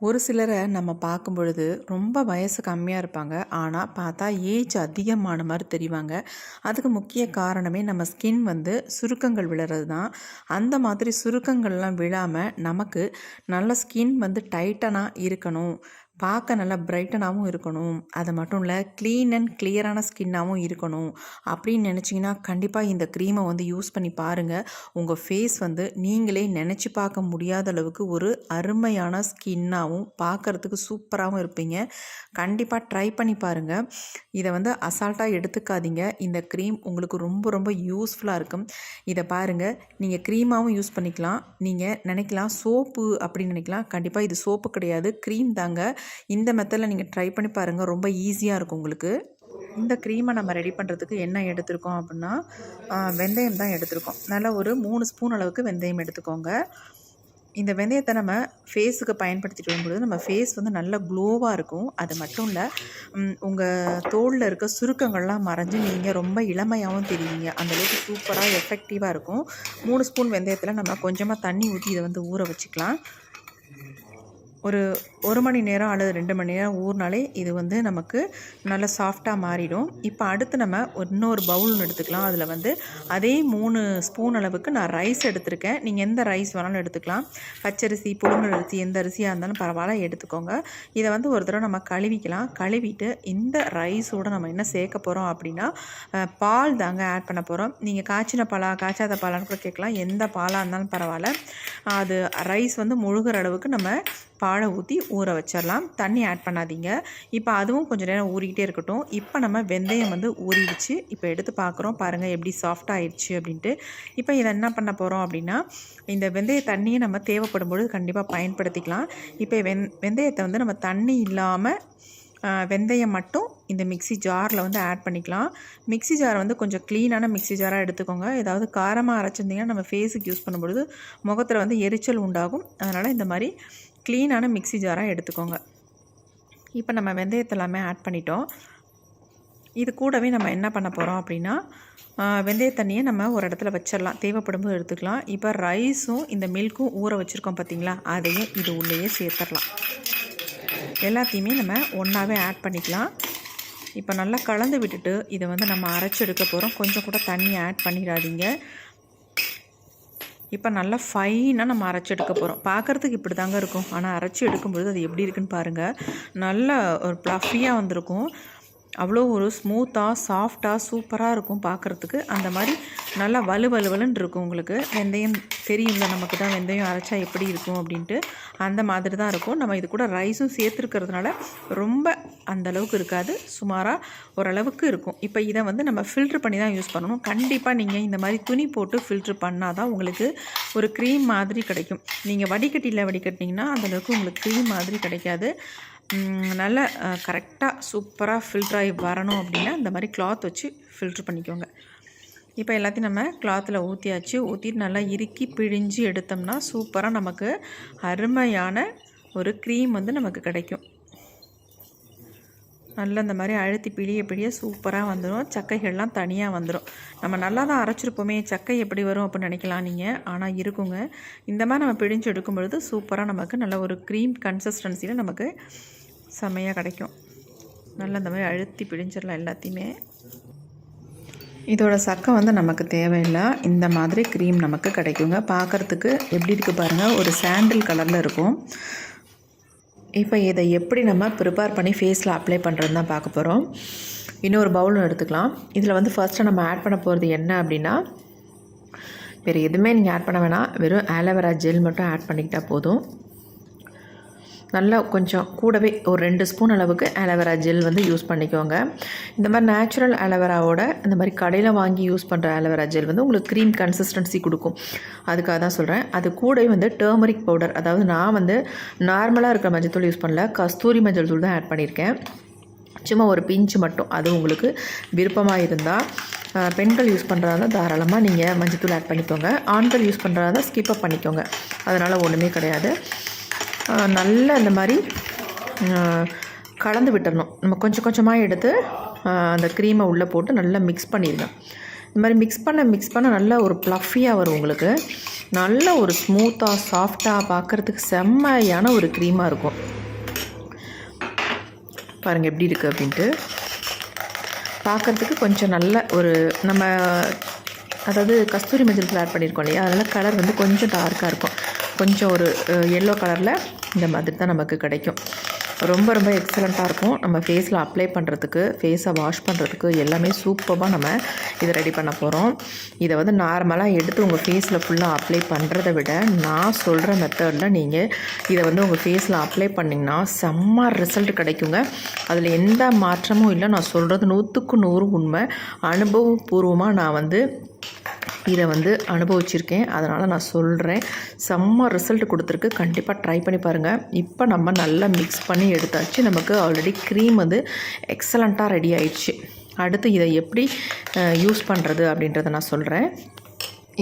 ஒரு சிலரை நம்ம பார்க்கும் பொழுது ரொம்ப வயசு கம்மியாக இருப்பாங்க. ஆனால் பார்த்தா ஏஜ் அதிகமான மாதிரி தெரிவாங்க. அதுக்கு முக்கிய காரணமே நம்ம ஸ்கின் வந்து சுருக்கங்கள் விழுறது தான். அந்த மாதிரி சுருக்கங்கள்லாம் விழாமல் நமக்கு நல்ல ஸ்கின் வந்து டைட்டனாக இருக்கணும். பார்க்க நல்லா பிரைட்டனாகவும் இருக்கணும். அது மட்டும் இல்லை க்ளீன் அண்ட் கிளியரான ஸ்கின்னாகவும் இருக்கணும். அப்படின்னு நினச்சிங்கன்னா கண்டிப்பாக இந்த க்ரீமை வந்து யூஸ் பண்ணி பாருங்கள் உங்கள் ஃபேஸ் வந்து நீங்களே நினச்சி பார்க்க முடியாத அளவுக்கு ஒரு அருமையான ஸ்கின்னாகவும் பார்க்குறதுக்கு சூப்பராகவும் இருப்பீங்க. கண்டிப்பாக ட்ரை பண்ணி பாருங்கள் இதை வந்து அசால்ட்டாக எடுத்துக்காதீங்க. இந்த க்ரீம் உங்களுக்கு ரொம்ப ரொம்ப யூஸ்ஃபுல்லாக இருக்கும். இதை பாருங்கள் நீங்கள் க்ரீமாகவும் யூஸ் பண்ணிக்கலாம். நீங்கள் நினைக்கலாம் சோப்பு அப்படின்னு நினைக்கலாம். கண்டிப்பாக இது சோப்பு கிடையாது. க்ரீம் தாங்க. இந்த மெத்தடில் நீங்கள் ட்ரை பண்ணி பாருங்கள் ரொம்ப ஈஸியாக இருக்கும் உங்களுக்கு. இந்த க்ரீமை நம்ம ரெடி பண்ணுறதுக்கு என்ன எடுத்திருக்கோம் அப்படின்னா வெந்தயம் தான் எடுத்திருக்கோம். நல்லா ஒரு மூணு ஸ்பூன் அளவுக்கு வெந்தயம் எடுத்துக்கோங்க. இந்த வெந்தயத்தை நம்ம ஃபேஸுக்கு பயன்படுத்திட்டு வரும்பொழுது நம்ம ஃபேஸ் வந்து நல்ல க்ளோவாக இருக்கும். அது மட்டும் இல்லை உங்கள் தோலில் இருக்க சுருக்கங்கள்லாம் மறைஞ்சு நீங்கள் ரொம்ப இளமையாகவும் தெரியுங்க அந்தளவுக்கு சூப்பராக எஃபெக்டிவாக இருக்கும். மூணு ஸ்பூன் வெந்தயத்தில் நம்ம கொஞ்சமாக தண்ணி ஊற்றி இதை வந்து ஊற வச்சுக்கலாம். ஒரு ஒரு மணி நேரம் அல்லது ரெண்டு மணி நேரம் ஊறினாலே இது வந்து நமக்கு நல்லா சாஃப்டாக மாறிடும். இப்போ அடுத்து நம்ம இன்னொரு பவுல் எடுத்துக்கலாம். அதில் வந்து அதே மூணு ஸ்பூன் அளவுக்கு நான் ரைஸ் எடுத்திருக்கேன். நீங்கள் எந்த ரைஸ் வேணாலும் எடுத்துக்கலாம். பச்சரிசி புழுங்கல் அரிசி எந்த அரிசியாக இருந்தாலும் பரவாயில்ல எடுத்துக்கோங்க. இதை வந்து ஒரு தடவை நம்ம கழுவிக்கலாம். கழுவிட்டு இந்த ரைஸோடு நம்ம என்ன சேர்க்க போகிறோம் அப்படின்னா பால் தாங்க ஆட் பண்ண போகிறோம் நீங்கள் காய்ச்சின பாலா காய்ச்சாத பாலான்னு கூட கேட்கலாம். எந்த பாலாக இருந்தாலும் பரவாயில்ல. அது ரைஸ் வந்து முழுகிற அளவுக்கு நம்ம பாலை ஊற்றி ஊற வச்சிடலாம் தண்ணி ஆட் பண்ணாதீங்க. இப்போ அதுவும் கொஞ்சம் நேரம் ஊறிக்கிட்டே இருக்கட்டும். இப்போ நம்ம வெந்தயம் வந்து ஊறிடுச்சு. இப்போ எடுத்து பார்க்குறோம் பாருங்கள் எப்படி சாஃப்ட் ஆயிடுச்சு அப்படின்ட்டு. இப்போ இதை என்ன பண்ண போகிறோம் அப்படின்னா இந்த வெந்தய தண்ணியை நம்ம தேவைப்படும் பொழுது கண்டிப்பாக பயன்படுத்திக்கலாம். இப்போ வெந் வெந்தயத்தை வந்து நம்ம தண்ணி இல்லாமல் வெந்தயம் மட்டும் இந்த மிக்ஸி ஜாரில் வந்து ஆட் பண்ணிக்கலாம். மிக்ஸி ஜார் வந்து கொஞ்சம் க்ளீனான மிக்ஸி ஜாராக எடுத்துக்கோங்க. ஏதாவது காரமாக அரைச்சிருந்தீங்கன்னா நம்ம ஃபேஸுக்கு யூஸ் பண்ணும்பொழுது முகத்தில் வந்து எரிச்சல் உண்டாகும். அதனால் இந்த மாதிரி க்ளீனான மிக்ஸி ஜாராக எடுத்துக்கோங்க. இப்போ நம்ம வெந்தயத்தை எல்லாமே ஆட் பண்ணிட்டோம். இது கூடவே நம்ம என்ன பண்ண போகிறோம் அப்படின்னா வெந்தய தண்ணியை நம்ம ஒரு இடத்துல வச்சிடலாம் தேவைப்படும் போது எடுத்துக்கலாம். இப்போ ரைஸும் இந்த மில்க்கும் ஊற வச்சுருக்கோம் பார்த்தீங்களா அதையும் இது உள்ளேயே சேர்த்துடலாம் எல்லாத்தையுமே நம்ம ஒன்றாவே ஆட் பண்ணிக்கலாம். இப்போ நல்லா கலந்து விட்டுட்டு இதை வந்து நம்ம அரைச்சி எடுக்க போகிறோம் கொஞ்சம் கூட தண்ணி ஆட் பண்ணிடாதீங்க. இப்போ நல்லா ஃபைனாக நம்ம அரைச்சி எடுக்க போகிறோம் பார்க்குறதுக்கு இப்படி தாங்க இருக்கும். ஆனால் அரைச்சி எடுக்கும்பொழுது அது எப்படி இருக்குன்னு பாருங்கள் நல்லா ஒரு ப்ளஃபியாக வந்திருக்கும். அவ்வளோ ஒரு ஸ்மூத்தாக சாஃப்டாக சூப்பராக இருக்கும் பார்க்குறதுக்கு அந்த மாதிரி நல்லா வலு வலுவலுன்னு இருக்கும் உங்களுக்கு. வெந்தயம் தெரியும்ல நமக்கு தான் வெந்தயம் அரைச்சா எப்படி இருக்கும் அப்படின்ட்டு. அந்த மாதிரி தான் இருக்கும். நம்ம இது கூட ரைஸும் சேர்த்துருக்கிறதுனால ரொம்ப அந்த அளவுக்கு இருக்காது. சுமாராக ஓரளவுக்கு இருக்கும். இப்போ இதை வந்து நம்ம ஃபில்ட்ரு பண்ணி தான் யூஸ் பண்ணணும். கண்டிப்பாக நீங்கள் இந்த மாதிரி துணி போட்டு ஃபில்ட்ரு பண்ணால் தான் உங்களுக்கு ஒரு க்ரீம் மாதிரி கிடைக்கும். நீங்கள் வடிகட்டியில் வடிகட்டினீங்கன்னா அந்தளவுக்கு உங்களுக்கு க்ரீம் மாதிரி கிடைக்காது. நல்ல கரெக்டாக சூப்பராக ஃபில்டர் ஆகி வரணும் அப்படின்னா இந்த மாதிரி கிளாத் வச்சு ஃபில்ட்ரு பண்ணிக்கோங்க. இப்போ எல்லாத்தையும் நம்ம கிளாத்தில் ஊற்றியாச்சு ஊற்றிட்டு நல்லா இறுக்கி பிழிஞ்சு எடுத்தோம்னா சூப்பராக நமக்கு அருமையான ஒரு க்ரீம் வந்து நமக்கு கிடைக்கும். நல்லா இந்த மாதிரி அழுத்தி பிழிய பிழிய சூப்பராக வந்துடும் சக்கைகள்லாம் தனியாக வந்துடும் நம்ம நல்லா தான் அரைச்சிருப்போமே சக்கை எப்படி வரும் அப்படின்னு நினைக்கலாம் நீங்கள் ஆனால் இருக்குங்க. இந்த மாதிரி நம்ம பிழிஞ்சு எடுக்கும் பொழுது சூப்பராக நமக்கு நல்ல ஒரு க்ரீம் கன்சிஸ்டன்சியில் நமக்கு செமையாக கிடைக்கும். நல்லா இந்த மாதிரி அழுத்தி பிழிஞ்சிடலாம் எல்லாத்தையுமே. இதோட சக்கை வந்து நமக்கு தேவையில்லை. இந்த மாதிரி க்ரீம் நமக்கு கிடைக்குங்க. பார்க்குறதுக்கு எப்படி இருக்குது பாருங்கள் ஒரு சாண்டில் கலரில் இருக்கும். இப்போ இதை எப்படி நம்ம ப்ரிப்பேர் பண்ணி ஃபேஸில் அப்ளை பண்ணுறதுன்னு தான் பார்க்க போகிறோம் இன்னொரு பவுலும் எடுத்துக்கலாம். இதில் வந்து ஃபஸ்ட்டு நம்ம ஆட் பண்ண போகிறது என்ன அப்படின்னா வேறு எதுவுமே நீங்கள் ஆட் பண்ண வேணாம். வெறும் ஆலோவேரா ஜெல் மட்டும் ஆட் பண்ணிக்கிட்டால் போதும். நல்லா கொஞ்சம் கூடவே ஒரு ரெண்டு ஸ்பூன் அளவுக்கு ஆலோவேரா ஜெல் வந்து யூஸ் பண்ணிக்கோங்க. இந்த மாதிரி நேச்சுரல் ஆலோவேராவோட இந்த மாதிரி கடையில் வாங்கி யூஸ் பண்ணுற ஆலோவேரா ஜெல் வந்து உங்களுக்கு க்ரீம் கன்சிஸ்டன்சி கொடுக்கும். அதுக்காக தான் சொல்கிறேன் அது கூடவே வந்து டர்மரிக் பவுடர் அதாவது நான் வந்து நார்மலாக இருக்கிற மஞ்சள் தூள் யூஸ் பண்ணல கஸ்தூரி மஞ்சள் தூள் தான் ஆட் பண்ணியிருக்கேன். சும்மா ஒரு பிஞ்சு மட்டும் அது உங்களுக்கு விருப்பமாக இருந்தால் பெண்கள் யூஸ் பண்ணுறதா தான் தாராளமாக நீங்கள் மஞ்சத்தூள் ஆட் பண்ணிக்கோங்க. ஆண்கள் யூஸ் பண்ணுறதா தான் ஸ்கிப்பப் பண்ணிக்கோங்க. அதனால் ஒன்றுமே கிடையாது. நல்லா இந்த மாதிரி கலந்து விட்டுடணும் நம்ம கொஞ்சம் கொஞ்சமாக எடுத்து அந்த க்ரீமை உள்ளே போட்டு நல்லா மிக்ஸ் பண்ணிடுவேன் இந்த மாதிரி மிக்ஸ் பண்ண மிக்ஸ் பண்ண நல்ல ஒரு ப்ளஃபியாக வரும் உங்களுக்கு. நல்ல ஒரு ஸ்மூத்தாக சாஃப்டாக பார்க்குறதுக்கு செம்மையான ஒரு க்ரீமாக இருக்கும். பாருங்கள் எப்படி இருக்குது அப்படின்ட்டு. பார்க்குறதுக்கு கொஞ்சம் நல்ல ஒரு நம்ம அதாவது கஸ்தூரி மஞ்சள் ஆட் பண்ணியிருக்கோம் இல்லையா? அதனால் கலர் வந்து கொஞ்சம் டார்க்காக இருக்கும். கொஞ்சம் ஒரு எல்லோ கலரில் இந்த மாதிரி தான் நமக்கு கிடைக்கும். ரொம்ப ரொம்ப எக்ஸலண்ட்டாக இருக்கும். நம்ம ஃபேஸில் அப்ளை பண்ணுறதுக்கு ஃபேஸை வாஷ் பண்ணுறதுக்கு எல்லாமே சூப்பராக நம்ம இதை ரெடி பண்ண போகிறோம் இதை வந்து நார்மலாக எடுத்து உங்கள் ஃபேஸில் ஃபுல்லாக அப்ளை பண்ணுறதை விட நான் சொல்கிற மெத்தடில் நீங்கள் இதை வந்து உங்கள் ஃபேஸில் அப்ளை பண்ணிங்கன்னா செம்ம ரிசல்ட் கிடைக்குங்க. அதில் எந்த மாற்றமும் இல்லை. நான் சொல்கிறது நூற்றுக்கு நூறு உண்மை. அனுபவபூர்வமாக நான் வந்து இதை வந்து அனுபவிச்சிருக்கேன். அதனால் நான் சொல்கிறேன் செம்ம ரிசல்ட் கொடுத்துருக்கு. கண்டிப்பாக ட்ரை பண்ணி பாருங்கள் இப்போ நம்ம நல்லா மிக்ஸ் பண்ணி எடுத்தாச்சு. நமக்கு ஆல்ரெடி க்ரீம் வந்து எக்ஸலண்ட்டாக ரெடி ஆயிடுச்சு. அடுத்து இதை எப்படி யூஸ் பண்ணுறது அப்படின்றத நான் சொல்கிறேன்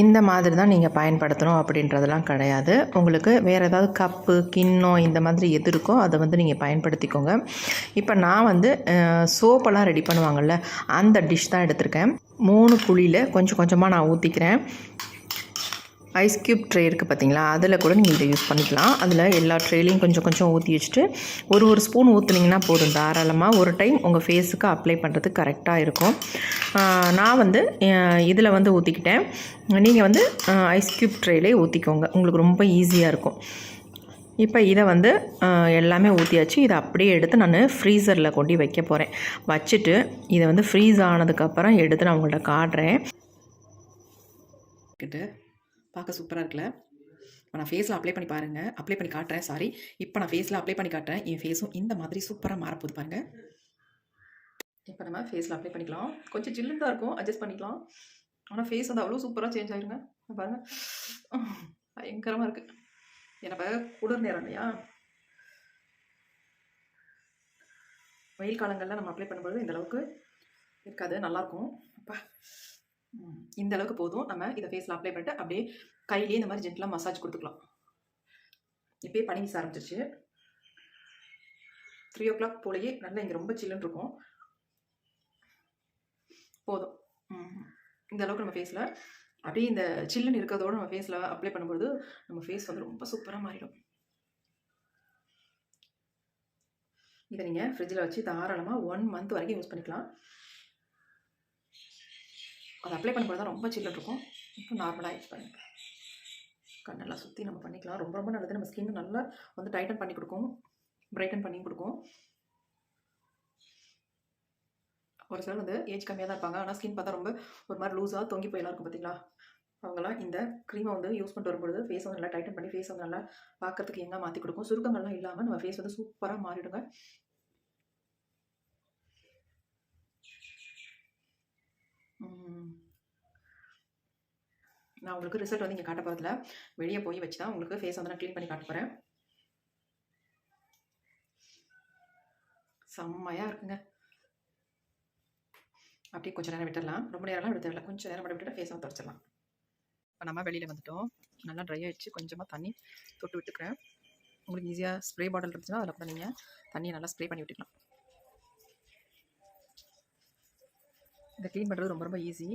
இந்த மாதிரி தான் நீங்கள் பயன்படுத்தணும் அப்படின்றதெல்லாம் கிடையாது. உங்களுக்கு வேறு ஏதாவது கப்பு கிண்ணம் இந்த மாதிரி எது இருக்கோ அதை வந்து நீங்கள் பயன்படுத்திக்கோங்க. இப்போ நான் வந்து சோப்பெல்லாம் ரெடி பண்ணுவாங்கள்ல அந்த டிஷ் தான் எடுத்திருக்கேன். மூணு புளியில் கொஞ்சம் கொஞ்சமாக நான் ஊற்றிக்கிறேன் ஐஸ் க்யூப் ட்ரே இருக்குது பார்த்தீங்களா அதில் கூட நீங்கள் இதை யூஸ் பண்ணிக்கலாம். அதில் எல்லா ட்ரேலையும் கொஞ்சம் கொஞ்சம் ஊற்றி வச்சுட்டு ஒரு ஒரு ஸ்பூன் ஊற்றுனீங்கன்னா போதும். தாராளமாக ஒரு டைம் உங்கள் ஃபேஸுக்கு அப்ளை பண்ணுறதுக்கு கரெக்டாக இருக்கும். நான் வந்து இதில் வந்து ஊற்றிக்கிட்டேன் நீங்கள் வந்து ஐஸ் க்யூப் ட்ரேலே ஊற்றிக்கோங்க உங்களுக்கு ரொம்ப ஈஸியாக இருக்கும். இப்போ இதை வந்து எல்லாமே ஊற்றியாச்சு இதை அப்படியே எடுத்து நான் ஃப்ரீசரில் கொண்டு வைக்க போகிறேன் வச்சுட்டு இதை வந்து ஃப்ரீஸ் ஆனதுக்கப்புறம் எடுத்து நான் உங்கள்கிட்ட காட்டுறேன். கிட்ட பார்க்க சூப்பராக இருக்குல்ல? இப்போ நான் ஃபேஸில் அப்ளை பண்ணி பாருங்கள் அப்ளை பண்ணி காட்டுறேன். சாரி இப்போ நான் ஃபேஸில் அப்ளை பண்ணி காட்டுறேன். என் ஃபேஸும் இந்த மாதிரி சூப்பராக மாறப்போகுது பாருங்கள் இப்போ நம்ம ஃபேஸில் அப்ளை பண்ணிக்கலாம். கொஞ்சம் ஜில்லு தான் இருக்கும். அட்ஜஸ்ட் பண்ணிக்கலாம். ஆனால் ஃபேஸ் வந்து அவ்வளோ சூப்பராக சேஞ்ச் ஆயிருங்க. பாருங்கள் பயங்கரமாக இருக்குது எனக்கு குளிர் நேரம் இல்லையா? வெயில் காலங்களில் நம்ம அப்ளை பண்ணும்போது இந்தளவுக்கு இருக்காது. நல்லாயிருக்கும் அப்பா. இந்த அளவுக்கு போதும். நம்ம இதை ஃபேஸில் அப்ளை பண்ணிட்டு அப்படியே கையிலேயே இந்த மாதிரி ஜென்டலாக மசாஜ் கொடுத்துக்கலாம். இப்போயே பனி வீச ஆரம்பிச்சிச்சு த்ரீ ஓ கிளாக் போலயே நல்லா இங்கே ரொம்ப சில்லுன்னு இருக்கும். போதும். இந்த அளவுக்கு நம்ம ஃபேஸில் அப்படியே இந்த சில்லுன்னு இருக்கிறதோட நம்ம ஃபேஸில் அப்ளை பண்ணும்போது நம்ம ஃபேஸ் வந்து ரொம்ப சூப்பராக மாறிடும். இதை நீங்கள் ஃப்ரிட்ஜில் வச்சு தாராளமாக ஒன் மந்த் வரைக்கும் யூஸ் பண்ணிக்கலாம். அதை அப்ளை பண்ணும்போது தான் ரொம்ப சில்லட் இருக்கும். இப்போ நார்மலாக யூஸ் பண்ணிக்கலாம் கண்ணெல்லாம் சுற்றி நம்ம பண்ணிக்கலாம். ரொம்ப ரொம்ப நல்லது. நம்ம ஸ்கின் நல்லா வந்து டைட்டன் பண்ணி கொடுக்கும். பிரைட்டன் பண்ணி கொடுக்கும். ஒரு சிலர் வந்து ஏஜ் கம்மியாக தான் இருப்பாங்க. ஆனால் ஸ்கின் பார்த்தா ரொம்ப ஒரு மாதிரி லூஸாக தொங்கி போயெல்லாம் இருக்கும் பார்த்தீங்களா? அவங்களாம் இந்த க்ரீமை வந்து யூஸ் பண்ணிட்டு வரும்பொழுது ஃபேஸ் வந்து நல்லா டைட்டன் பண்ணி ஃபேஸ் வந்து நல்லா பார்க்கறதுக்கு எங்கே மாற்றி கொடுக்கும். சுருக்கங்கள்லாம் இல்லாமல் நம்ம ஃபேஸ் வந்து சூப்பராக மாறிடுங்க. நான் உங்களுக்கு ரிசல்ட் வந்து இங்கே காட்ட போகிறதுல வெளியே போய் வச்சு தான் உங்களுக்கு ஃபேஸ் வந்து நான் க்ளீன் பண்ணி காட்ட போகிறேன் செம்மையாக இருக்குங்க. அப்படியே கொஞ்சம் நேரம் விட்டுடலாம் ரொம்ப நேரம்லாம் விட தேவையில்ல. கொஞ்சம் நேரம் மட்டும் விட்டுட்டு ஃபேஸ் வந்து தொடச்சிடலாம். இப்போ நம்ம வெளியில் வந்துட்டோம். நல்லா ட்ரை ஆகிடுச்சு கொஞ்சமாக தண்ணி தொட்டு விட்டுக்கிறேன். உங்களுக்கு ஈஸியாக ஸ்ப்ரே பாட்டில் இருந்துச்சுன்னா அதில் கூட நீங்கள் தண்ணியை நல்லா ஸ்ப்ரே பண்ணி விட்டுக்கலாம். இதை க்ளீன் பண்ணுறது ரொம்ப ரொம்ப ஈஸி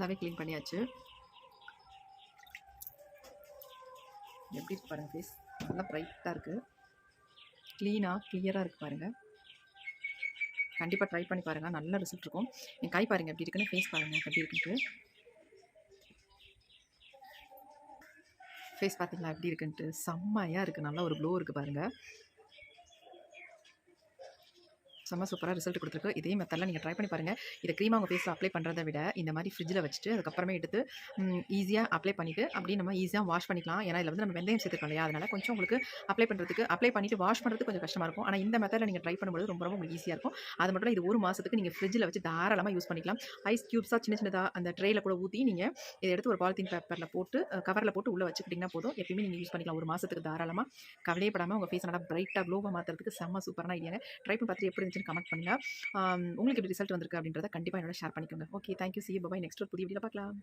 நல்லாவே க்ளீன் பண்ணியாச்சு. எப்படி இருக்கு பாருங்கள் ஃபேஸ் நல்லா ப்ரைட்டாக இருக்குது க்ளீனாக கிளியராக இருக்குது பாருங்கள் கண்டிப்பாக ட்ரை பண்ணி பாருங்கள் நல்ல ரிசல்ட் இருக்கும். என் கை பாருங்கள் எப்படி இருக்குன்னு ஃபேஸ் பாருங்கள் எப்படி இருக்குன்ட்டு. ஃபேஸ் பார்த்தீங்களா எப்படி இருக்குன்ட்டு. செம்மையாக இருக்குது நல்லா ஒரு க்ளோ இருக்குது பாருங்கள் செம்ம சூப்பராக ரிசல்ட் கொடுத்துருக்கு. இதே மெத்தடில் நீங்கள் ட்ரை பண்ணி பாருங்கள் இதை க்ரீமாக உங்கள் ஃபேஸில் அப்ளை பண்ணுறதை விட இந்த மாதிரி ஃப்ரிட்ஜில் வச்சுட்டு அதுக்கப்புறமே எடுத்து ஈஸியாக அப்ளை பண்ணிவிட்டு அப்படியே நம்ம ஈஸியாக வாஷ் பண்ணிக்கலாம். ஏன்னா இதில் வந்து நம்ம வெந்தயம் சேர்த்துருக்கோம் இல்லையா? அதனால் கொஞ்சம் உங்களுக்கு அப்ளை பண்ணுறதுக்கு அப்ளை பண்ணிவிட்டு வாஷ் பண்ணுறது கொஞ்சம் கஷ்டமாக இருக்கும். ஆனால் இந்த மெத்தடில் நீங்கள் ட்ரை பண்ணும்போது ரொம்ப ரொம்ப உங்களுக்கு ஈஸியாக இருக்கும். அது மட்டும் இது ஒரு மாதத்துக்கு நீங்கள் ஃப்ரிட்ஜில் வச்சு தாராளமாக யூஸ் பண்ணிக்கலாம். ஐஸ் க்யூப்ஸாக சின்ன சின்னதாக அந்த ட்ரேயில் கூட ஊற்றி நீங்கள் இதை எடுத்து ஒரு பாலித்தீன் பேப்பரில் போட்டு கவரில் போட்டு உள்ளே வச்சுக்கிட்டிங்கன்னா போதும். எப்பயுமே நீங்கள் யூஸ் பண்ணிக்கலாம். ஒரு மாதத்துக்கு தாராளமாக கவலையப்படாமல் உங்கள் ஃபேஸ் நல்லா பிரைட்டாக க்ளோவாக மாற்றுறதுக்கு செம்ம சூப்பரான ஐடியாங்க ட்ரை பண்ணி பார்த்துட்டு எப்படி இருந்துச்சு கமெண்ட் பண்ணுங்கள் உங்களுக்கு எப்படி ரிசல்ட் வந்திருக்கு அப்படின்றத கண்டிப்பாக என்னோட ஷேர் பண்ணிக்கோங்க. Okay thank you see bye next ஒரு புதிய வீடியோ பார்க்கலாம்.